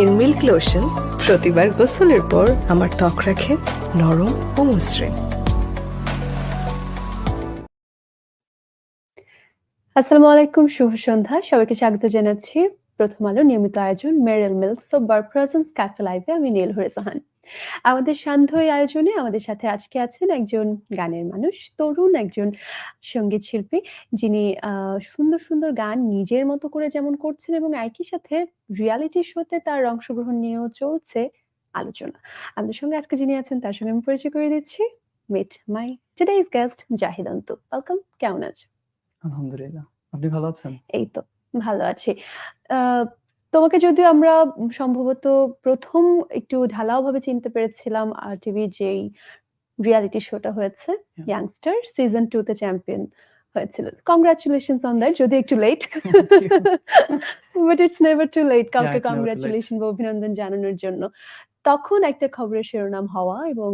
এর milk lotion প্রতিবার গোসলের পর আমার ত্বক রাখে নরম ও মসৃণ। আসসালামু আলাইকুম, শুভ সন্ধ্যা। সবাইকে স্বাগত জানাচ্ছি। প্রথম আলো নিয়মিত আয়োজন Meril milk soap bar presence cafe লাইভে আমি নীল হরিজাহান। আমাদের সান্ধ্য এই আয়োজনে আমাদের সাথে আজকে আছেন একজন গানের মানুষ তরুণ একজন সংগীত শিল্পী যিনি সুন্দর সুন্দর গান নিজের মতো করে যেমন করছেন এবং একই সাথে রিয়ালিটি শোতে তার অংশগ্রহণ নিয়েও চলছে আলোচনা। আমাদের সঙ্গে আজকে যিনি আছেন তার সঙ্গে আমি পরিচয় করে দিচ্ছি meet my today's guest Zahid Antu. Welcome কেমন আছো? আলহামদুলিল্লাহ। আপনি ভালো আছেন? এই তো ভালো আছি। আহ, তোমাকে যদিও আমরা সম্ভবত প্রথম একটু ঢালাও ভাবে চিনতে পেরেছিলাম আর টিভি যেই রিয়ালিটি শোটা হয়েছে. ইয়াংস্টার সিজন টু তে চ্যাম্পিয়ন হয়েছিল। কংগ্রাচুলেশন অন দ্যাট যদি একটু late but it's never too late কাউকে. কংগ্রাচুলেশন বা অভিনন্দন জানানোর জন্য। তখন একটা খবরের শিরোনাম হওয়া এবং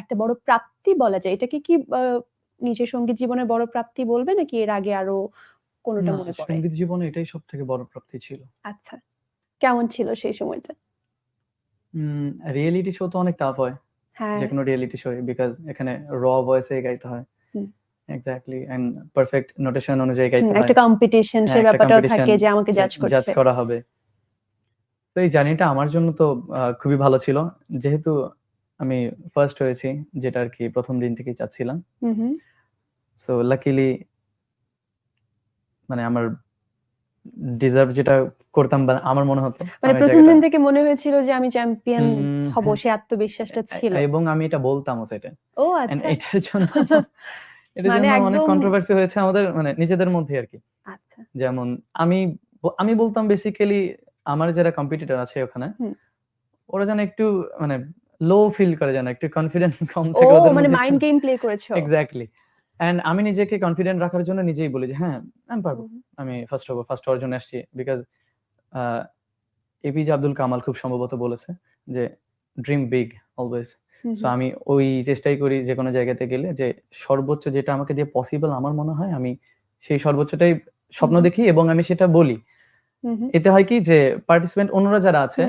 একটা বড় প্রাপ্তি বলা যায়। এটাকে কি নিজের সংগীত জীবনের বড় প্রাপ্তি বলবে নাকি এর আগে আরও কোনোটা মনে পড়ে? সংগীত জীবনে এটাই সব থেকে বড় প্রাপ্তি ছিল। আচ্ছা। কেমন ছিল সেই সময়টা? রিয়েলিটি শো তো অনেক টাফ হয়। হ্যাঁ। যে কোনো রিয়েলিটি শো বিকজ এখানে র ভয়েসে গাইতে হয়। এক্স্যাক্টলি এন্ড পারফেক্ট নোটেশন অনুযায়ী গাইতে হয়। একটা কম্পিটিশন হ্যাঁ, সেই ব্যাপারটাও থাকে যে আমাকে জাজ জাজ করা হবে। তো এই জার্নিটা আমার জন্য তো খুবই ভালো ছিল। যেহেতু আমি ফার্স্ট হয়েছি যেটা আর কি প্রথম দিন থেকেই চাচ্ছিলাম। সো লাকিলি মানে আমার ডিজার্ভ যেটা করতাম বা আমার মনে হতো মানে প্রথম দিন থেকে মনে হয়েছিল যে আমি চ্যাম্পিয়ন হব হ্যাঁ। সে আত্মবিশ্বাসটা ছিল। এবং আমি এটা বলতামও সেটা। ও আচ্ছা। এটার জন্য এটার মানে জন্য অনেক কন্ট্রোভার্সি হয়েছে আমাদের মানে নিজেদের মধ্যে আর কি। আচ্ছা। যেমন আমি আমি বলতাম বেসিক্যালি আমার যারা কম্পিটিটর আছে ওখানে ওরা যেন একটু মানে লো ফিল করে যেন একটু কনফিডেন্স কম থাকে ওদের মানে মাইন্ড গেম প্লে করেছ। এক্স্যাক্টলি এন্ড আমি নিজেকে কনফিডেন্ট রাখার জন্য নিজেই বলি যে হ্যাঁ আমি পারব। আমি ফার্স্ট হব ফার্স্ট হওয়ার জন্য আসছি। বিকজ এপিজে আব্দুল কামাল খুব সম্ভবত বলেছে যে ড্রিম বিগ অলওয়েজ সো আমি ওই চেষ্টাই করি যে কোনো জায়গাতে গেলে যে সর্বোচ্চ যেটা আমাকে দিয়ে পসিবল আমার মনে হয় আমি সেই সর্বোচ্চটাই স্বপ্ন দেখি এবং আমি সেটা বলি। এতে হয় কি যে পার্টিসিপেন্ট অন্যরা যারা আছে।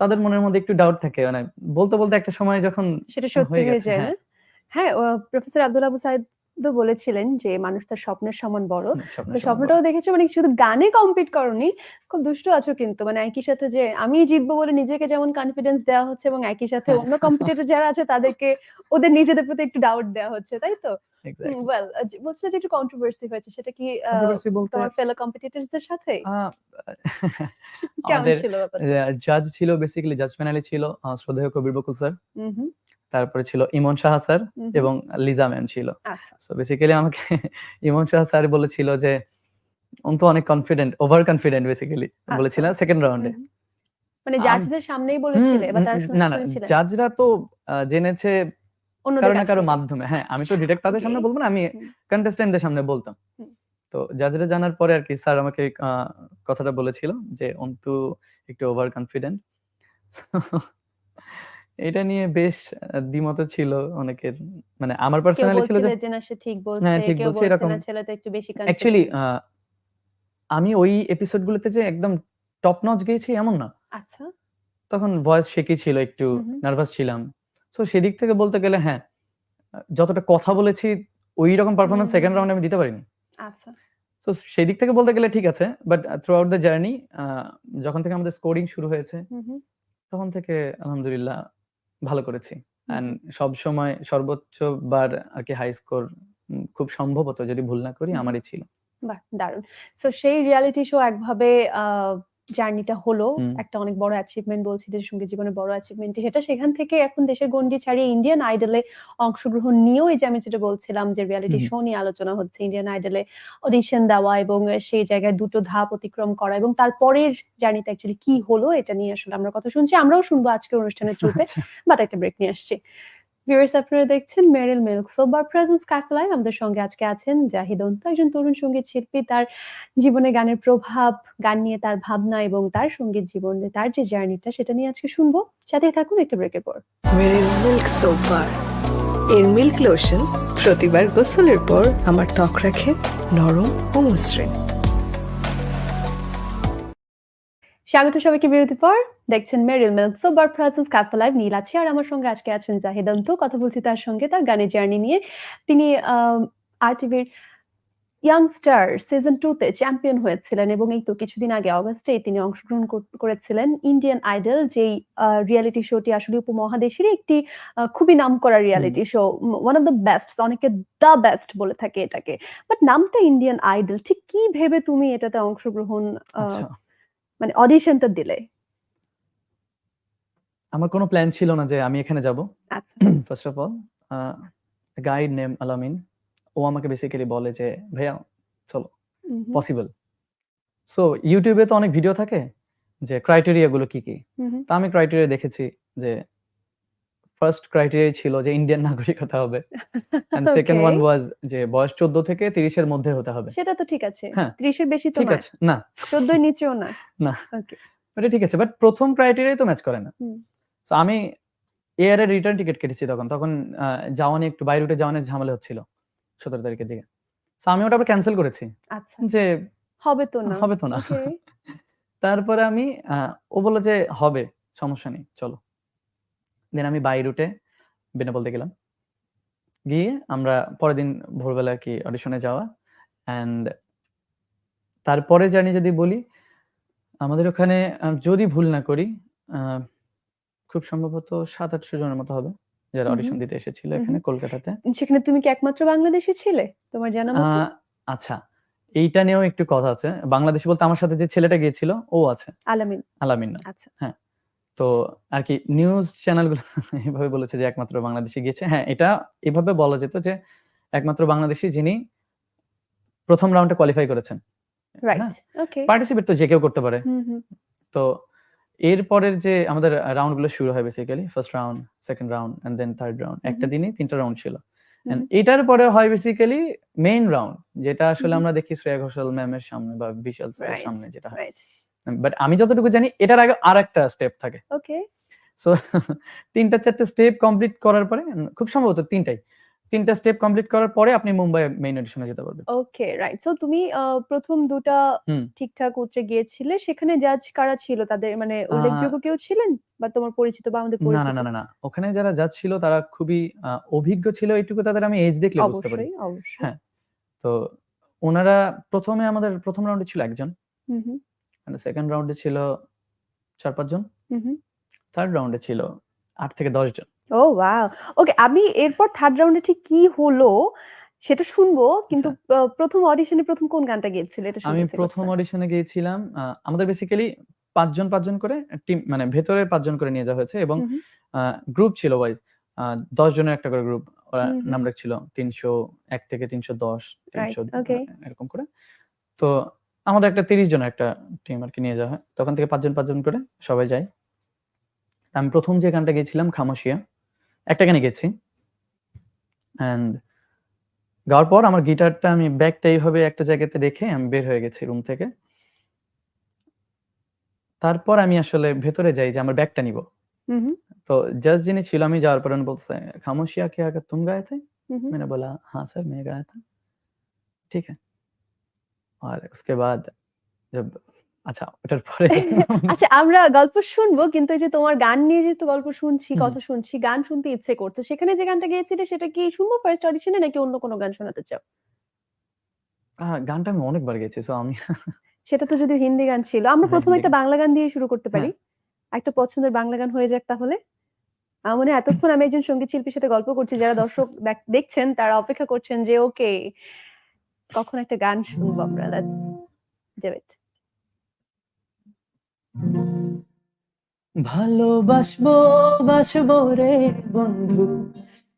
তাদের মনের মধ্যে একটু ডাউট থাকে। মানে বলতে বলতে একটা সময় যখন সেটা সত্যি হয়ে হয়ে গেছে, যায় হ্যাঁ। হ্যাঁ প্রফেসর আব্দুল আবু সাইদ বলেছিলেন যে মানুষ তার স্বপ্নের সমান বড়। তো স্বপ্নটাও দেখেছ? মানে শুধু গানে কম্পিট করনি খুব দুষ্ট আছো কিন্তু। মানে একই সাথে যে আমি জিতবো বলে নিজেকে যেমন কনফিডেন্স দেওয়া হচ্ছে এবং একই সাথে। অন্য কম্পিটিটর যারা আছে তাদেরকে ওদের নিজেদের প্রতি একটু ডাউট দেওয়া হচ্ছে তাই তো। ওয়েল বলছে যে একটু কন্ট্রোভার্সি হয়েছে সেটা কি তোমার ফেলো কম্পিটিটরদের সাথে? কেমন ছিল জাজ ছিল বেসিক্যালি জাজ প্যানেলে ছিল শ্রদ্ধেয় কবির বকুল স্যার হুম হুম, তারপরে ছিল ইমন শাহ স্যার। এবং লিজা ম্যাম ছিল। আচ্ছা। সো বেসিক্যালি আমাকে ইমন শাহ স্যার বলেছিল যে উনি তো অনেক কনফিডেন্ট ওভার কনফিডেন্ট বেসিক্যালি আচ্ছা। বলেছিল সেকেন্ড রাউন্ডে। মানে জাজদের সামনেই বলেছিলে বা তারা না না জাজরা তো জেনেছে কারও না কারও মাধ্যমে। হ্যাঁ আমি তো ডিরেক্ট তাদের সামনে বলব না আমি হুম। কন্টেস্টেন্টদের সামনে বলতাম। তো জাজরা জানার পরে আর কি স্যার আমাকে কথাটা বলেছিল যে অন্তু একটু ওভার কনফিডেন্ট এটা নিয়ে বেশ দ্বিমত ছিল অনেকের মানে আমার পার্সোনালি ছিল যে না সে ঠিক বলছে হ্যাঁ, ঠিক কেউ বলছে, এরকম। না ছেলেটা একটু বেশি অ্যাকচুয়ালি confident। আমি ওই এপিসোড গুলোতে যে একদম টপ নচ গেয়েছি এমন না আচ্ছা তখন ভয়েস শেকি ছিল একটু। নার্ভাস ছিলাম সো সেদিক থেকে বলতে গেলে হ্যাঁ যতটা কথা বলেছি ওই রকম পারফরমেন্স সেকেন্ড। রাউন্ডে আমি দিতে পারিনি আচ্ছা তো সেই দিক থেকে বলতে গেলে ঠিক আছে but throughout the journey যখন থেকে আমাদের স্কোরিং শুরু হয়েছে। তখন থেকে আলহামদুলিল্লাহ ভালো করেছি। অ্যান্ড সব সময় সর্বোচ্চ বার আর কি হাই স্কোর খুব সম্ভবত যদি ভুল না করি আমারই ছিল। বাহ দারুণ। সো সেই রিয়ালিটি শো একভাবে জার্নিটা হলো একটা অনেক বড় অ্যাচিভমেন্ট বলছি যে সংগীত জীবনে বড় অ্যাচিভমেন্ট সেটা সেখান থেকে এখন দেশের গন্ডি ছাড়িয়ে ইন্ডিয়ান আইডলে অংশগ্রহণ নিয়েও এই যে আমি যেটা বলছিলাম যে রিয়ালিটি শো নিয়ে আলোচনা হচ্ছে ইন্ডিয়ান আইডলে অডিশন দেওয়া এবং সেই জায়গায় দুটো ধাপ অতিক্রম করা এবং তারপরের জার্নিতে অ্যাকচুয়ালি কি হলো এটা নিয়ে আসলে আমরা কথা শুনছি। আমরাও শুনব আজকের অনুষ্ঠানের থ্রুতে আচ্ছা। বাট একটা ব্রেক নিয়ে আসছি। ভিউয়ার্স আপনারা দেখছেন মেরিল মিল্ক সোবার প্রেজেন্স কাফেলায় আমাদের সঙ্গে আজকে আছেন জাহিদ অন্তু একজন তরুণ সংগীত শিল্পী। তার জীবনে গানের প্রভাব, গান নিয়ে তার ভাবনা এবং তার সংগীত জীবনে তার যে জার্নিটা, সেটা নিয়ে আজকে শুনব। সাথে থাকুন, একটা ব্রেকের পর। মেরি মিল্ক সোপ বার এর মিল্ক লোশন প্রতিবার গোসলের পর আমার ত্বক রাখে নরম ও মসৃণ। স্বাগত সবাইকে বিরতি পর। দেখছেন Meril milk soap bar presence cafe live Neel আছে। আর আমার সঙ্গে আজকে আছেন জাহিদ অন্তু। কথা বলছি তার সঙ্গে তার গানের জার্নি নিয়ে। তিনি আর টিভির ইয়াংস্টার সিজন টু তে চ্যাম্পিয়ন হয়েছিলেন এবং এই তো কিছুদিন আগে অগস্টে তিনি অংশগ্রহণ করেছিলেন। ইন্ডিয়ান আইডল যেই রিয়েলিটি শোটি আসলে উপমহাদেশের একটি খুবই নামকরা reality show one of the best অনেকে দ্য বেস্ট বলে থাকে এটাকে। বাট নামটা ইন্ডিয়ান আইডল ঠিক কি ভেবে তুমি এটাতে অংশগ্রহণ আহ, আচ্ছা। মানে অডিশনটা দিলে? আমার কোনো প্ল্যান ছিল না যে আমি এখানে যাব। আচ্ছা। First of all guide name Alamin ও আমাকে বেসিক্যালি বলে যে ভাইয়া চলো পসিবল সো ইউটিউবে তো অনেক ভিডিও থাকে যে ক্রাইটেরিয়া গুলো কি কি। তা আমি ক্রাইটেরিয়া দেখেছি যে ফার্স্ট ক্রাইটেরিয়া ছিল যে ইন্ডিয়ান নাগরিকতা হবে। এন্ড সেকেন্ড ওয়ান ওয়াজ যে বয়স চোদ্দ থেকে তিরিশের মধ্যে হতে হবে। সেটা তো ঠিক আছে। হ্যাঁ, ত্রিশের বেশি তো ঠিক আছে। না। চোদ্দই নিচেও না। না। ওকে এটা ঠিক আছে। বাট প্রথম ক্রাইটেরিয়াই তো ম্যাচ করে না। তো আমি এয়ারে রিটার্ন টিকিট কেটেছি তখন। তখন যাওয়ানি একটু বাই রুটে যাওয়ানের ঝামেলা হচ্ছিল সতেরো তারিখের দিকে। তো আমি ওটা আবার ক্যান্সেল করেছি। আচ্ছা। যে হবে তো না। হবে তো না। তারপরে আমি ও বলল যে হবে সমস্যা নেই চলো। দেন আমি বাই রুটে বেনে বলতে গেলাম। গিয়ে আমরা পরের দিন ভোরবেলা কি অডিশনে যাওয়া। অ্যান্ড তারপরে জানি যদি বলি আমাদের ওখানে যদি ভুল না করি খুব সম্ভবত সাত আটশো জনের মতো হবে যারা অডিশন দিতে এসেছিল এখানে কলকাতাতে। সেখানে তুমি কি একমাত্র বাংলাদেশি ছিলে? তোমার জানা মতে? আচ্ছা এইটা নিয়েও একটু কথা আছে। বাংলাদেশি বলতে আমার সাথে যে ছেলেটা গিয়েছিল ও আছে। আলামিন। আলামিন আচ্ছা। তো আর কি নিউজ চ্যানেলগুলো এভাবে বলেছে যে একমাত্র বাংলাদেশি গিয়েছে। হ্যাঁ এটা এভাবে বলা যেত যে একমাত্র বাংলাদেশি যিনি প্রথম রাউন্ডে কোয়ালিফাই করেছেন। পার্টিসিপেট তো যে কেউ করতে পারে। তো এরপরের যে আমাদের রাউন্ডগুলো শুরু হয় basically first round second round and then third round একটা। দিনই তিনটা রাউন্ড ছিল। এটার পরে হয় বেসিক্যালি মেইন রাউন্ড যেটা আসলে আমরা দেখি শ্রেয়া ঘোষাল ম্যামের সামনে বা বিশাল স্যারের সামনে যেটা হয়। বাট আমি যতটুকু জানি এটার আগে আর একটা স্টেপ থাকে। ওকে সো তিনটা চারটে স্টেপ কমপ্লিট করার পরে খুব সম্ভবত তিনটাই। তিনটা স্টেপ কমপ্লিট করার পরে আপনি মুম্বাই মেইন অডিশনে যেতে পারবেন। ওকে রাইট সো তুমি প্রথম দুটা ঠিকঠাক উচ্চে গিয়েছিলে সেখানে জাজ কারা ছিল? তাদের মানে উল্লেখযোগ্য কেউ ছিলেন? বা তোমার পরিচিত বা আমাদের পরিচিত না না না না। ওখানে যারা জাজ ছিল তারা খুবই অভিজ্ঞ ছিল এইটুকু তাদের আমি এজ দেখলে বুঝতে পারি। অবশ্যই অবশ্যই। হ্যাঁ। তো ওনারা প্রথমে আমাদের প্রথম রাউন্ডে ছিল একজন। হুম হুম। মানে সেকেন্ড রাউন্ডে ছিল চার পাঁচজন থার্ড রাউন্ডে ছিল আট থেকে দশ জন। ও ওয়াও ওকে আমি এরপর থার্ড রাউন্ডে ঠিক কি হলো সেটা শুনব কিন্তু প্রথম অডিশনে প্রথম কোন গানটা গিয়েছিল এটা আচ্ছা। আমি প্রথম অডিশনে গিয়েছিলাম আমাদের বেসিক্যালি পাঁচজন পাঁচজন করে টিম মানে ভেতরে পাঁচজন করে নিয়ে যাওয়া হয়েছে এবং গ্রুপ ছিল ওয়াইজ দশ জনের একটা করে গ্রুপ ওরা। নাম রাখছিল তিনশো এক থেকে তিনশো দশ তিনশো এরকম করে। তো আমাদের একটা তিরিশ জন একটা টিম আর কি নিয়ে যাওয়া হয়। তখন থেকে পাঁচজন পাঁচজন করে সবাই যাই আমি প্রথম যে গানটা গেছিলাম খামোশিয়া একটা গানে গেছি অ্যান্ড গাওয়ার পর আমার গিটারটা আমি ব্যাগটা এইভাবে একটা জায়গাতে রেখে আমি বের হয়ে গেছি রুম থেকে। তারপর আমি আসলে ভেতরে যাই যে আমার ব্যাগটা নিব। তো জাস্ট যিনি ছিল আমি যাওয়ার পর বলছে খামোশিয়া কে আগে তুম গায়ে মানে বলা হ্যাঁ স্যার মেয়ে গায়ে ঠিক আছে। और उसके बाद जब अच्छा ওটার পরে আচ্ছা আমরা গল্প শুনবো কিন্তু এই যে তোমার গান নিয়ে যেহেতু গল্প শুনছি হুম। কথা শুনছি গান শুনতে ইচ্ছে করছে সেখানে যে গানটা গেয়েছিলে সেটা কি শুনবো ফার্স্ট অডিশনে নাকি অন্য কোনো গান শোনাতে চাও আহ, গানটা আমি অনেকবার গেছি সো আমি সেটা তো যদি হিন্দি গান ছিল আমরা হ্যাঁ, প্রথমে হিন্দি একটা গান। বাংলা গান দিয়ে শুরু করতে পারি একটা পছন্দের বাংলা গান হয়ে যাক তাহলে আমার মনে হয় এতক্ষণ আমি একজন সঙ্গীত শিল্পীর সাথে গল্প করছি যারা দর্শক দেখ- দেখছেন তারা অপেক্ষা করছেন যে ওকে কখন একটা গান শুনব আমরা Let's do it. ভালোবাসবো, বাসবো রে বন্ধু,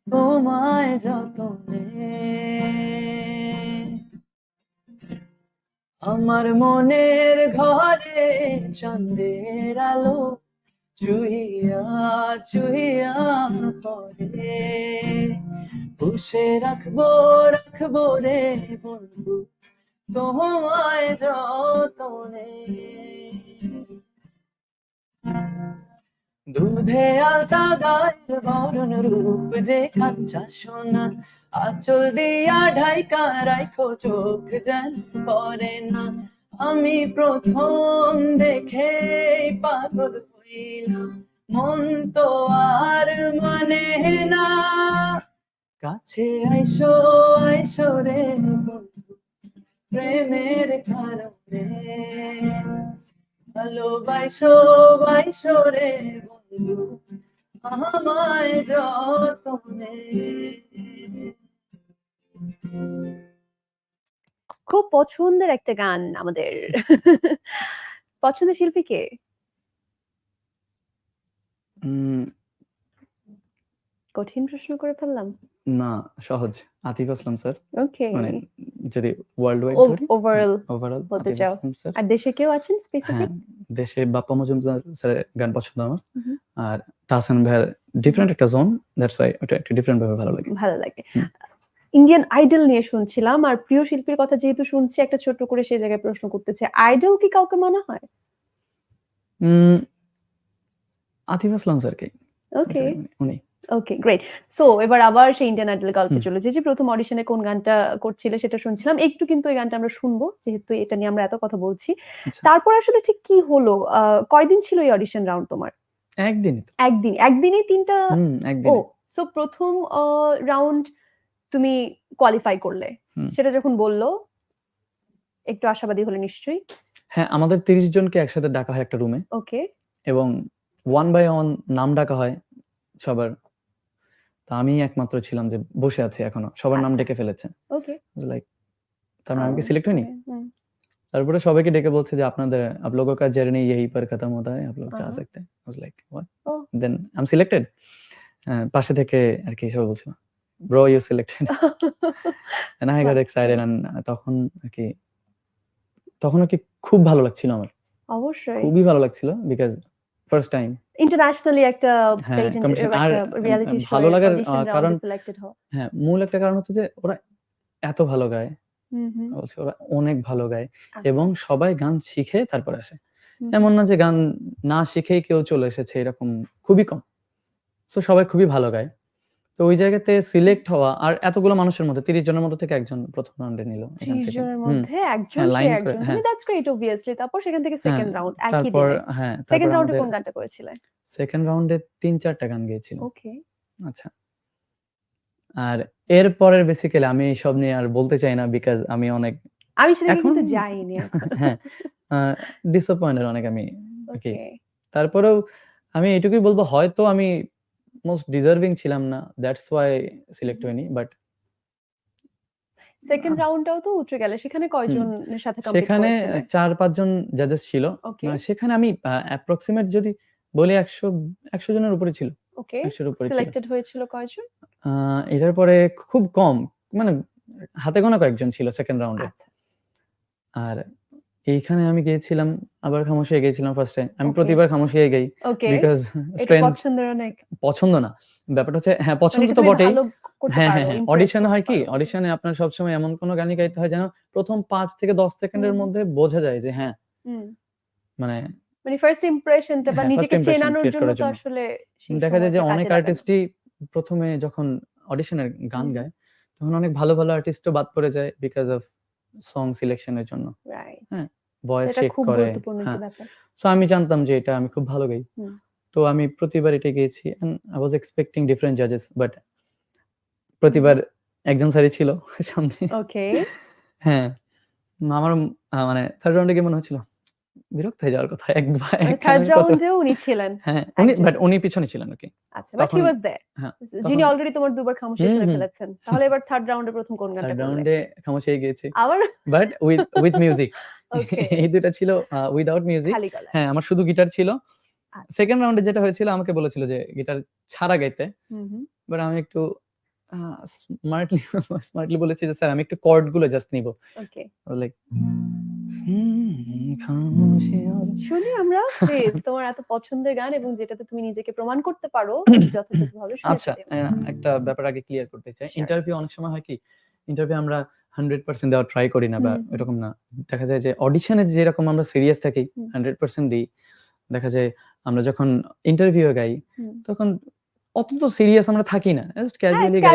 তোমায় যতনে আমার মনের ঘরে চন্দ্রের আলো চুহিয়া পরে পুষে রাখব রাখব রে বন্ধু, তোমায় যতনে। দুধে আলতা গায়ের বরণ রূপ যে কাঞ্চা সোনা, আচল দিয়া ঢাইকা রাইখো চোখ যেন পরে না। আমি প্রথম দেখে পাগল মন তো আর মানে না। কাছে আইসো আইসো রে প্রেমের কারণে। ভালোবাসো বাইসো রে বন্ধু, আমায় যতনে। খুব পছন্দের একটা গান আমাদের। পছন্দের শিল্পী কে? উম, কঠিন প্রশ্ন করে ফেললাম? না সহজ। আতিফ আসলাম স্যার। ওকে মানে যদি ওয়ার্ল্ড ওয়াইড ধরি? ওভারঅল ওভারঅল বলতে আতিফ চাও। আসলাম স্যার। আর দেশে কেউ আছেন হ্যাঁ স্পেসিফিক দেশে বাপ্পা মজুমদার স্যারের গান পছন্দ আমার। হুম। আর তাহসান ভাইয়ের ডিফারেন্ট একটা জোন দ্যাটস ওয়াই ওটা একটু ডিফারেন্ট ভাবে ভালো লাগে। ভালো লাগে। হুম। ইন্ডিয়ান আইডল নিয়ে শুনছিলাম আর প্রিয় শিল্পীর কথা যেহেতু শুনছি একটা ছোট্ট করে সেই জায়গায় প্রশ্ন করতেছে আইডল কি কাউকে মনে হয়? উম, আতিফ আসলাম স্যারকে। ওকে উনি ওকে গ্রেট সো এবার আবার সেই ইন্ডিয়ান আইডল গল্পে চলে যে প্রথম অডিশনে কোন গানটা করছিলে সেটা শুনছিলাম। একটু কিন্তু এই গানটা আমরা শুনব যেহেতু এটা নিয়ে আমরা এত কথা বলছি। আচ্ছা। তারপর আসলে ঠিক কি হলো? কয়দিন ছিল এই অডিশন রাউন্ড তোমার? একদিনই তো। একদিন একদিনেই তিনটা ও সো প্রথম রাউন্ড তুমি কোয়ালিফাই করলে। সেটা যখন বলল একটু আশাবাদী হলে নিশ্চয়ই। হ্যাঁ আমাদের তিরিশ জনকে একসাথে ডাকা হয় একটা রুমে ওকে এবং ওয়ান বাই ওয়ান নাম ডাকা হয় সবার তা আমি একমাত্র ছিলাম যে বসে আছি এখনো সবার নাম আচ্ছা। ডেকে ফেলেছে ওকে লাইক তার মানে আমি কি সিলেক্ট হয়নি হুম, তারপরে সবাইকে ডেকে বলছে যে আপনাদের आप लोगों का जर्नी यही पर खत्म होता है आप लोग जा Uh-huh. सकते हैं I was like what Oh. then I'm selected পাশে থেকে আর কি সবাই বলছিল bro you selected and I got Wow, excited nice. and তখন আর কি তখন আর কি খুব ভালো লাগছিল আমার অবশ্যই খুবই ভালো লাগছিল বিকজ ফার্স্ট টাইম ইন্টারন্যাশনালি একটা হ্যাঁ, রিয়ালিটি শো ভালো লাগার, কারণ হ্যাঁ মূল একটা কারণ হচ্ছে যে ওরা এত ভালো গায়। হুম হুম। বলছে ওরা অনেক ভালো গায় আচ্ছা, এবং সবাই গান শিখে তারপর আসে। এমন না যে গান না শিখেই কেউ চলে এসেছে এরকম খুবই কম। তো সবাই খুবই ভালো গায়। তো ওই জায়গাতে সিলেক্ট হওয়া আর এতগুলো মানুষের মধ্যে তিরিশ জনের মধ্যে থেকে একজন প্রথম রাউন্ডে নিল এখান 30 থেকে। জনের মধ্যে একজন হ্যাঁ, সে করে, একজন। হ্যাঁ। দ্যাটস গ্রেট অবভিয়াসলি তারপর সেখান থেকে হ্যাঁ, সেকেন্ড রাউন্ড একই তারপর হ্যাঁ সেকেন্ড রাউন্ডে কোন গানটা করেছিলে? সেকেন্ড রাউন্ডে তিন চারটা গান গেয়েছিল। ওকে। আচ্ছা। আর এর পরের বেসিক্যালি আমি সব নিয়ে আর বলতে চাই না বিকজ আমি অনেক আমি এখন- কিন্তু যাইনি হ্যাঁ ডিসঅ্যাপয়েন্টেড অনেক আমি। ওকে। তারপরেও আমি এটুকুই বলব হয়তো আমি মোস্ট ডিজার্ভিং ছিলাম না দ্যাটস ওয়াই সিলেক্ট হয়নি বাট সেকেন্ড রাউন্ডটাও তো উঠে গেলে সেখানে কয়জনের সাথে সেখানে চার পাঁচজন জাজেস ছিল সেখানে আমি অ্যাপ্রক্সিমেট যদি বলি একশো একশো জনের উপরে ছিল ওকে একশোর উপরে সিলেক্টেড হয়েছিল কয়জন? আহ, এটার পরে খুব কম মানে হাতে গোনা কয়েকজন ছিল সেকেন্ড রাউন্ডে আচ্ছা। আর এইখানে আমি গিয়েছিলাম আবার খামোশিয়ে গিয়েছিলাম ফার্স্ট টাইম আমি Okay. প্রতিবার খামোশিয়ে গাই ওকে বিকজ এটা স্ট্রেংথ পছন্দের অনেক পছন্দ না ব্যাপারটা হচ্ছে হ্যাঁ মানে পছন্দ এটা তো তুমি বটেই ভালো করতে হ্যাঁ পারো, হ্যাঁ হ্যাঁ অডিশনে করতে হয় কি পারো। অডিশনে আপনার সবসময় এমন কোনো গানই গাইতে হয় যেন প্রথম পাঁচ থেকে দশ সেকেন্ডের হুম। মধ্যে বোঝা যায় যে হ্যাঁ হুম, মানে মানে ফার্স্ট ইমপ্রেশনটা বা হ্যাঁ, নিজেকে চেনানোর জন্য করার তো জন্য। আসলে সেই দেখা যায় যে সময়টা অনেক কাজে লাগানো। আর্টিস্টই প্রথমে যখন অডিশনের গান হুম। গায় তখন অনেক ভালো ভালো আর্টিস্টও বাদ পড়ে যায় বিকজ অফ সং সিলেকশনের জন্য। হ্যাঁ, ভয়েস চেক করে একটা হ্যাঁ। সো আমি জানতাম যে এটা আমি খুব ভালো গাই। তো আমি প্রতিবার এটা গেয়েছি and I was expecting different জাজেস but প্রতিবার একজন স্যারই ছিল সামনে। ওকে হ্যাঁ আমার মানে থার্ড রাউন্ডে গিয়ে মনে হচ্ছিল বিরক্ত হয়ে যাওয়ার কথা একবার মানে থার্ড রাউন্ডেও উনি ছিলেন হ্যাঁ উনি বাট উনি পিছনে ছিলেন ওকে আচ্ছা বাট হি ওয়াজ দেয়ার হ্যাঁ, যিনি অলরেডি তোমার দুবার খামোশি হুম, ফেলেছেন। তাহলে এবার থার্ড রাউন্ডে প্রথম কোন গানটা থার্ড রাউন্ডে খামোশিয়ে গিয়েছি। আবার? বাট উইথ উইথ মিউজিক এই দুটা ছিল উইদাউট মিউজিক হ্যাঁ আমার শুধু গিটার ছিল। আচ্ছা। সেকেন্ড রাউন্ডে যেটা হয়েছিল আমাকে বলেছিল যে গিটার ছাড়া গাইতে। বাট আমি একটু স্মার্টলি স্মার্টলি বলেছি যে স্যার আমি একটু কর্ডগুলো জাস্ট নিব। ওকে লাইক খামোশি শুনি আমরা প্লিজ তোমার এত পছন্দের গান এবং যেটাতে তুমি নিজেকে প্রমাণ করতে পারো যথাযথভাবে আচ্ছা একটা ব্যাপার আগে ক্লিয়ার করতে চাই। ইন্টারভিউ অনেক সময় হয় কি ইন্টারভিউ আমরা হান্ড্রেড পার্সেন্ট দেওয়ার ট্রাই করি না বা। এরকম না। দেখা যায় যে অডিশনে যেরকম আমরা সিরিয়াস থাকি হান্ড্রেড পার্সেন্ট দিই। দেখা যায় আমরা যখন ইন্টারভিউ গাই। তখন অত তো সিরিয়াস আমরা থাকি না। জাস্ট ক্যাজুয়ালি গাই।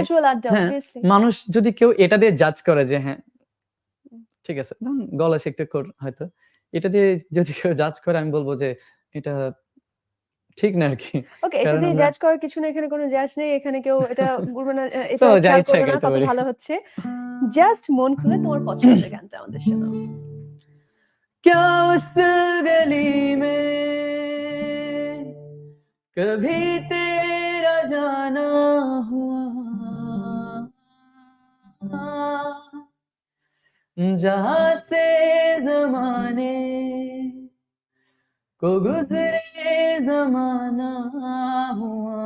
হ্যাঁ, মানুষ যদি কেউ এটা দিয়ে জাজ করে যে হ্যাঁ। ঠিক আছে ধরুন গলা শিখতে কর হয়তো এটা দিয়ে যদি কেউ জাজ করে আমি বলবো যে এটা ঠিক না আর কি ওকে এটা কারণ দিয়ে আমরা জাজ করার কিছু না এখানে কোনো জাজ নেই এখানে কেউ এটা বলবে না আহ, এটা তো যা খেয়াল ইচ্ছা করবে না গাইতে কত পারি ভালো হচ্ছে জাস্ট মন খুলে তোমার পছন্দের গানটা আমাদের শোনাও क्या उस गली में कभी जहाँ से जमाने को गुजरे जमाना हुआ।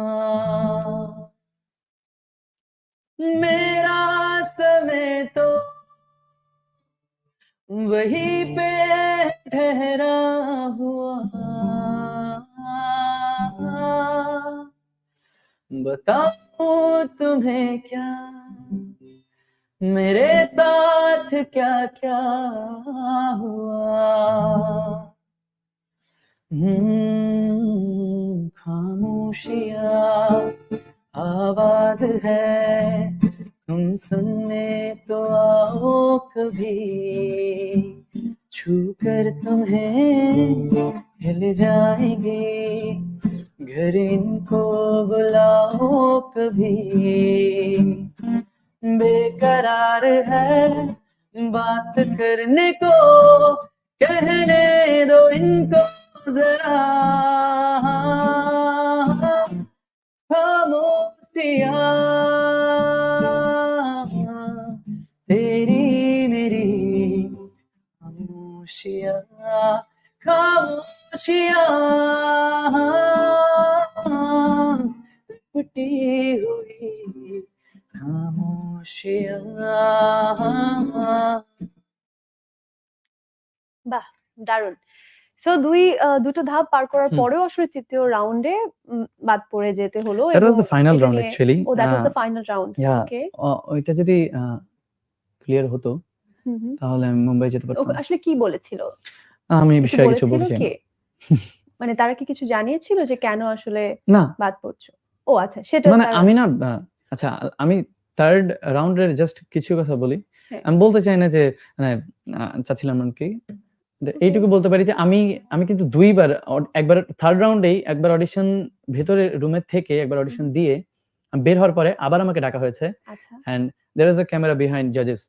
मेरा समय तो वही पे ठहरा हुआ। बताओ तुम्हें क्या मेरे साथ क्या क्या हुआ? हम्म, खामोशियाँ आवाज़ है तुम सुनने तो आओ कभी। छू कर तुम्हें हिल जाएँगे। বাহ দারুণ। সো দুই দুটো ধাপ পার করার পরেও আসলে তৃতীয় রাউন্ডে বাদ পড়ে যেতে হলো the final এটা round নিয়ে- actually. Oh that was the final round okay ওইটা যদি ক্লিয়ার হতো তাহলে আমি মুম্বাই যেতে পারতাম। আসলে কি বলেছিল? আমি বিষয়ে কিছু বলছি মানে তারা কি কিছু জানিয়েছিল যে কেন আসলে না। বাদ পড়ছো? ও আচ্ছা সেটা মানে আমি না আচ্ছা আমি থার্ড রাউন্ডের জাস্ট কিছু কথা বলি। হ্যাঁ। আমি বলতে চাই না যে মানে চাচ্ছিলাম কি। এইটুকু বলতে পারি যে আমি আমি কিন্তু দুইবার একবার থার্ড রাউন্ডেই একবার অডিশন ভেতরে রুমের থেকে একবার অডিশন দিয়ে বের হওয়ার পরে আবার আমাকে ডাকা হয়েছে। And there is a camera behind জাজেস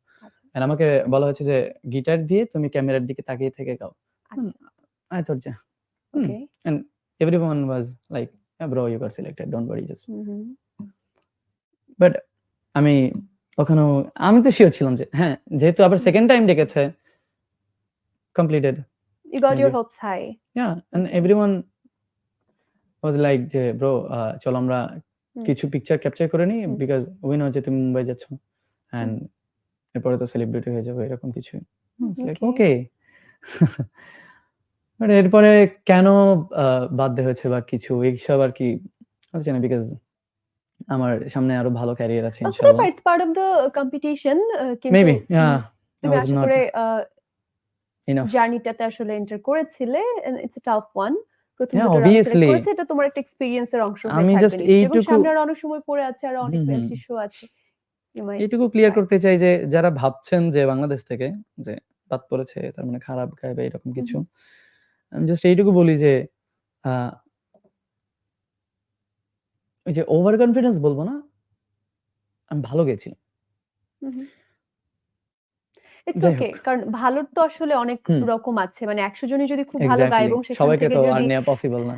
and আমাকে বলা হয়েছে যে গিটার দিয়ে তুমি ক্যামেরার দিকে তাকিয়ে থেকে গাও। আচ্ছা। আই থট যে। Okay everyone was like bro you are selected don't worry just but আমি ওখানেও আমি তো শিওর ছিলাম যে হ্যাঁ যেহেতু আবার সেকেন্ড টাইম ডেকেছে you got your Maybe. Hopes high yeah and everyone was like যে ব্রো চলো আমরা। কিছু পিকচার ক্যাপচার করে হুম। বিকজ উই নো যে তুমি মুম্বাই যাচ্ছ। অ্যান্ড এরপরে তো সেলিব্রিটি হয়ে যাবে এরকম কিছু। Okay. ওকে বাট এরপরে কেন দেওয়া হয়েছে বা কিছু? এইসব আর কি হচ্ছে না? বিকজ আমার সামনে আরও ভালো ক্যারিয়ার আছে ইনশাআল্লাহ। পারে পার্ট অফ দ্য কম্পিটিশন কিন্তু মেবি ইয়া তুমি জার্নিটাতে আসলে এন্টার করেছিলে ইটস এ টাফ ওয়ান প্রথম. করেছে এটা তোমার একটা এক্সপেরিয়েন্সের অংশ আমি এইটুকু- সামনে অনেক সময় পড়ে আছে আর অনেক হুম। আছে। এইটুকু ক্লিয়ার করতে চাই যে যারা ভাবছেন যে বাংলাদেশ থেকে যে বাদ পড়েছে তার মানে খারাপ গায়ে বা এরকম কিছু আমি জাস্ট এইটুকু বলি যে ওই যে ওভার কনফিডেন্স বলব না আমি ভালো গেছিলাম। ইটস ওকে কারণ ভালোর তো আসলে অনেক রকম আছে। মানে একশো জনই যদি খুব ভালো গায় এবং সেখান সবাইকে তো আর নেওয়া পসিবল না।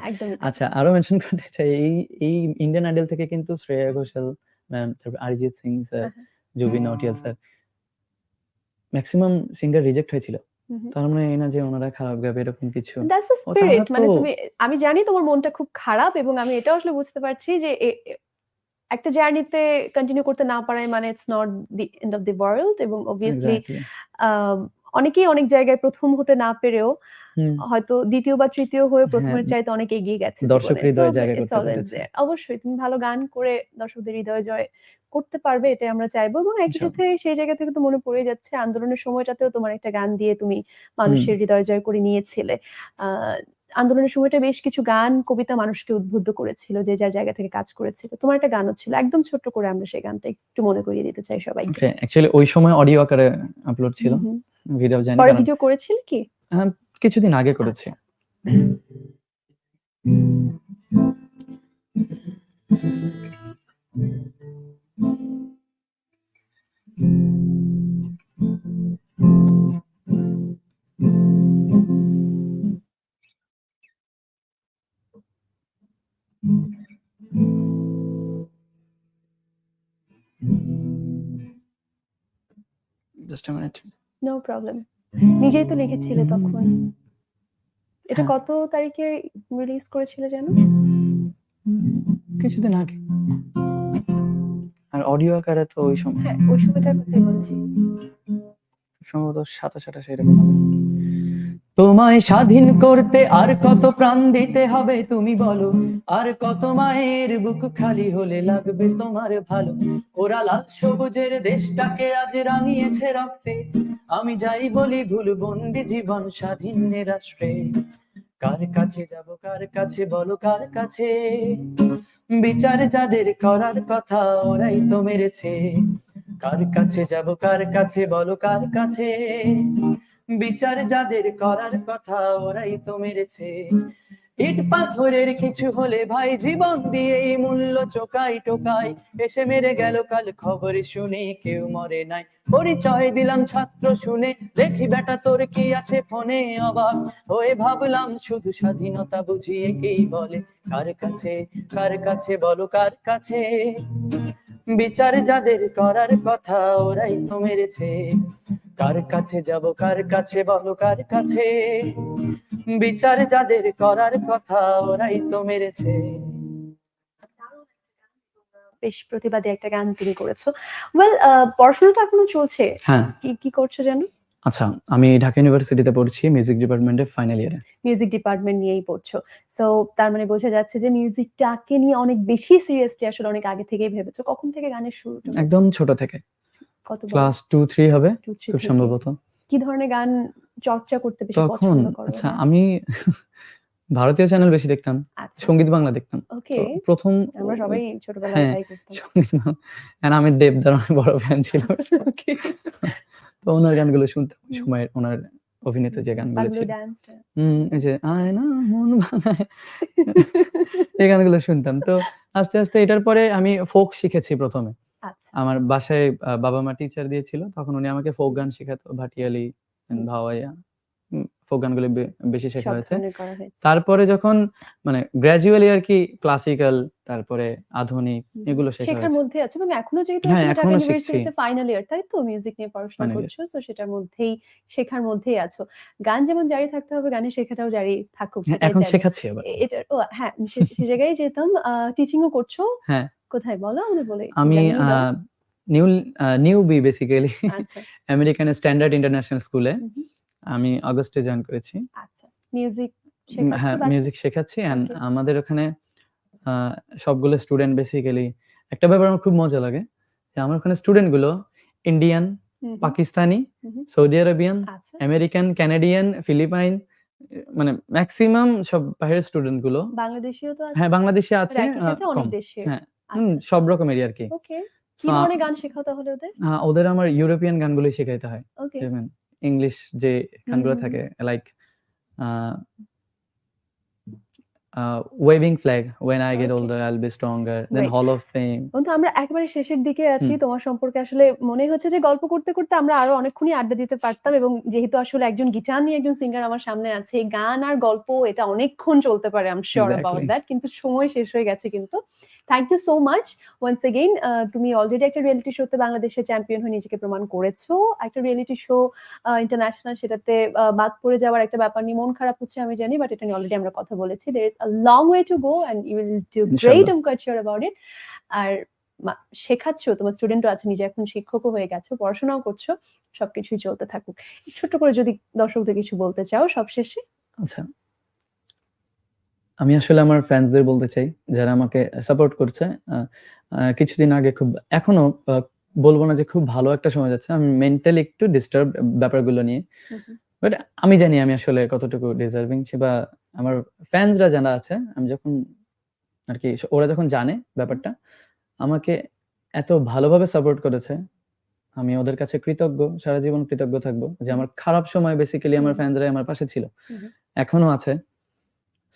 আচ্ছা আরও মেনশন করতে চাই এই এই ইন্ডিয়ান আইডল থেকে কিন্তু শ্রেয়া ঘোষাল ম্যাম তারপর Arijit Singh sir Jubin Nautiyal sir maximum singer reject হয়েছিল। তার মানে এই না যে ওনারা খারাপ গাবে এরকম কিছু। দ্যাটস দ্য স্পিরিট মানে তুমি আমি জানি তোমার মনটা খুব খারাপ এবং আমি এটাও আসলে বুঝতে পারছি যে একটা জার্নিতে কন্টিনিউ করতে না পারাই মানে it's not the end of the world এবং অবভিয়াসলি অনেকেই অনেক জায়গায় প্রথম হতে না পেরেও হয়তো দ্বিতীয় বা তৃতীয় হয়ে প্রথমের হ্যাঁ, চাইতে অনেক এগিয়ে গেছে দর্শক। হৃদয়ে জায়গা করতে পেরেছে। অবশ্যই তুমি ভালো গান করে দর্শকদের হৃদয় জয় করতে পারবে এটাই আমরা চাইব এবং একই সাথে সেই জায়গা থেকে তো মনে পড়ে যাচ্ছে আন্দোলনের সময়টাতেও তোমার একটা গান দিয়ে তুমি মানুষের হৃদয় জয় করে নিয়েছিলে। আহ, আন্দোলনের সময়টা বেশ কিছু গান, কবিতা মানুষকে উদ্বুদ্ধ করেছিল, যে যার জায়গা থেকে কাজ করেছিল। তোমার একটা গানও ছিল। একদম ছোট্ট করে আমরা সেই গানটা একটু মনে করিয়ে দিতে চাই সবাই অ্যাকচুয়ালি ওই সময় অডিও আকারে আপলোড ছিল। ভিডিও জানি পরে ভিডিও করেছিলে কি? হ্যাঁ, কিছুদিন আগে করেছি। আচ্ছা। Just minute. No problem. নিজেই তো লিখেছিলে তখন। এটা হ্যাঁ। কত তারিখে রিলিজ করেছিলে যেন? কিছুদিন আগে। আর অডিও আকারে তো ওই সময় হ্যাঁ, ওই সময়টার কথাই বলছি। সম্ভবত ২৭-২৮ এরকম হবে। তোমায় স্বাধীন করতে আর কত প্রাণ দিতে হবে তুমি বলো? আর কত মায়ের বুক খালি হলে লাগবে তোমার ভালো? ওরা লাল সবুজের দেশটাকে আজ রাঙিয়েছে রক্তে। আমি যাই বলি ভুল বন্দি জীবন স্বাধীন রাষ্ট্রে কার কাছে যাব, কার কাছে বলো, কার কাছে? বিচার যাদের করার কথা ওরাই তো মেরেছে। কার কাছে যাব, কার কাছে বলো, কার কাছে? বিচার যাদের করার কথা ওরাই তো মেরেছে। ইট পাথরের কিছু হলে ভাই জীবন দিয়ে মূল্য চোকাই টোকাই। এসে মেরে গেল কাল খবর শুনে, কেউ মরে নাই। পরিচয় দিলাম ছাত্র শুনে, দেখি বেটা তোর কি আছে ফোনে অবাক হয়ে ভাবলাম শুধু স্বাধীনতা বুঝিয়ে কেই বলে। কার কাছে কার কাছে বলো, কার কাছে? বিচার যাদের করার কথা ওরাই তো মেরেছে কার কাছে যাব কার কাছে বলো কার কাছে বিচার যাদের করার কথা ওরাই তো মেরেছে বেশ প্রতিবাদী একটা গান তুমি করেছ। ওয়েল পড়াশোনা তো এখনও চলছে। হ্যাঁ কি, কি করছ যেন? আচ্ছা আমি ঢাকা ইউনিভার্সিটিতে পড়ছি মিউজিক ডিপার্টমেন্টে ফাইনাল ইয়ারে মিউজিক ডিপার্টমেন্ট নিয়েই পড়ছো। সো তার মানে বোঝা যাচ্ছে যে মিউজিকটাকে নিয়ে অনেক বেশি সিরিয়াসলি আসলে অনেক আগে থেকেই ভেবেছো। কখন থেকে গানের শুরু একদম ছোট থেকে কত ক্লাস টু থ্রি হবে খুব সম্ভবত কি ধরনের গান চর্চা করতে বেশি পছন্দ করো? আচ্ছা। আমি ভারতীয় চ্যানেল বেশি দেখতাম আচ্ছা। সংগীত বাংলা দেখতাম ওকে। প্রথম আমরা সবাই ছোটবেলায় হ্যাঁ আমি দেবদার অনেক বড় ফ্যান ছিল ওকে। তো ওনার গানগুলো শুনতাম ওই। সময়ের ওনার অভিনীত যে গানগুলো ছিল। হম এই যে আয় না মন ভাঙায়। এই গানগুলো শুনতাম। তো আস্তে আস্তে এটার পরে আমি ফোক শিখেছি প্রথমে। আচ্ছা। আমার বাসায় বাবা মা টিচার দিয়েছিল তখন উনি আমাকে ফোক গান শেখাতো ভাটিয়ালি ভাওয়াইয়া। ফোক গানগুলো বেশি শেখা হয়েছে। তারপরে যখন মানে গ্র্যাজুয়ালি আর কি ক্লাসিক্যাল তারপরে আধুনিক এগুলো শেখার মধ্যে আছে। এবং এখনও যেহেতু ইউনিভার্সিটিতে। ফাইনাল ইয়ার তাই তো? মিউজিক নিয়ে পড়াশোনা করছ সো সেটার মধ্যেই শেখার মধ্যেই আছো। গান যেমন জারি থাকতে হবে গানের শেখাটাও জারি থাকুক হ্যাঁ, এখন শেখাচ্ছি আবার। এটা ও হ্যাঁ সে জায়গায় যেতাম টিচিং ও করছ। হ্যাঁ। কোথায়? বলো আমাদের বলে। আমি new new B basically American standard international স্কুলে আমি আগস্টে জয়েন করেছি। আচ্ছা মিউজিক হ্যাঁ মিউজিক শেখাচ্ছি আমাদের ওখানে সবগুলো স্টুডেন্ট বেসিক্যালি একটা ব্যাপার আমার খুব মজা লাগে যে আমার ওখানে স্টুডেন্টগুলো Indian Pakistani Saudi Arabian American Canadian Philippine মানে ম্যাক্সিমাম সব বাইরের স্টুডেন্টগুলো। বাংলাদেশিও তো হ্যাঁ বাংলাদেশে আছে হ্যাঁ হুম, আচ্ছা সব রকমেরই আর কি। কি ধরনের গান শেখাও তাহলে ওদের? ওদের আমার ইউরোপিয়ান গানগুলোই শেখাইতে হয়। ওকে ইংলিশ যে গানগুলো থাকে like waving flag when I get. Older I'll be stronger then hall of fame বন্ধু আমরা একেবারে শেষের দিকে আছি। তোমার সম্পর্কে আসলে মনে হচ্ছে যে গল্প করতে করতে আমরা আরও অনেকক্ষণই আড্ডা দিতে পারতাম এবং যেহেতু আসলে একজন গিটার নিয়ে একজন সিঙ্গার আমার সামনে আছে গান আর গল্প এটা অনেকক্ষণ চলতে পারে আম শিওর অ্যাবাউট দ্যাট কিন্তু সময় শেষ হয়ে গেছে কিন্তু। Thank you so much once again তুমি অলরেডি একটা রিয়েলিটি শোতে বাংলাদেশের চ্যাম্পিয়ন হয়ে নিজেকে প্রমাণ করেছ। একটা রিয়েলিটি শো ইন্টারন্যাশনাল সেটাতে আহ, বাদ পড়ে যাওয়ার একটা ব্যাপার নিয়ে মন খারাপ হচ্ছে আমি জানি বাট এটা নিয়ে অলরেডি আমরা কথা বলেছি। There is a long way to go and you will do great. I'm quite sure about it আর শেখাচ্ছ তোমার স্টুডেন্টও আছে নিজে এখন শিক্ষকও হয়ে গেছো পড়াশোনাও করছ সবকিছুই চলতে থাকুক। ছোট্ট করে যদি দর্শকদের কিছু বলতে চাও সবশেষে। আচ্ছা। আমি আসলে আমার ফ্যান্সদের বলতে চাই যারা আমাকে সাপোর্ট করছে কিছুদিন আগে খুব এখনও বলব না যে খুব ভালো একটা সময় যাচ্ছে আমি মেন্টালি একটু ডিস্টার্ব ব্যাপারগুলো নিয়ে। বাট আমি জানি আমি আসলে কতটুকু ডিজার্ভিং ছি বা আমার ফ্যান্সরা যারা আছে আমি যখন আর কি ওরা যখন জানে ব্যাপারটা আমাকে এত ভালোভাবে সাপোর্ট করেছে আমি ওদের কাছে কৃতজ্ঞ সারা জীবন কৃতজ্ঞ থাকব যে আমার খারাপ সময় বেসিক্যালি আমার হুম। ফ্যান্সরাই আমার পাশে ছিল। এখনও আছে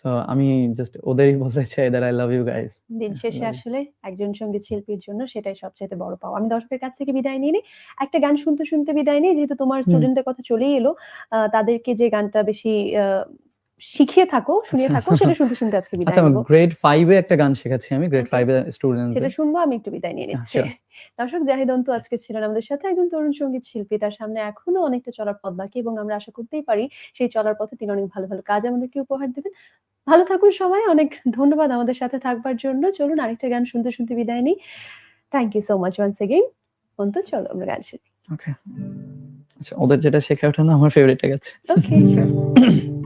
সো আমি জাস্ট ওদেরই বলতে চাই that I love you guys দিন শেষে আসলে একজন সংগীত শিল্পীর জন্য সেটাই সবচেয়ে বড় পাওয়া। আমি দর্শকের কাছ থেকে বিদায় নিয়ে নিই। একটা গান শুনতে শুনতে বিদায় নিই। যেহেতু তোমার স্টুডেন্টদের কথা চলেই এলো তাদেরকে যে গানটা বেশি শিখিয়ে থাকো শুনিয়ে থাকো সেটা শুনতে শুনতে আজকে বিদায় আচ্ছা নিবো। গ্রেড ফাইভে একটা গান শেখাচ্ছি আমি। Grade Okay. ফাইভে স্টুডেন্ট সেটা শুনব আমি একটু বিদায় নিয়ে নিচ্ছি। sure. দর্শক জাহিদ অন্তু আজকে ছিলেন আমাদের সাথে একজন তরুণ সংগীত শিল্পী। তার সামনে এখনও অনেকটা চলার পথ বাকি এবং আমরা আশা করতেই পারি সেই চলার পথে তিনি অনেক ভালো ভালো কাজ আমাদেরকে উপহার দেবেন। ভালো থাকুন সবাই অনেক ধন্যবাদ আমাদের সাথে থাকবার জন্য। চলুন আরেকটা গান শুনতে শুনতে বিদায় নিই। Thank you so much once again Antu চলো আমরা গান শুনি। ওকে আচ্ছা ওদের যেটা শেখা ওঠা না আমার ফেভারিট গেছে। ওকে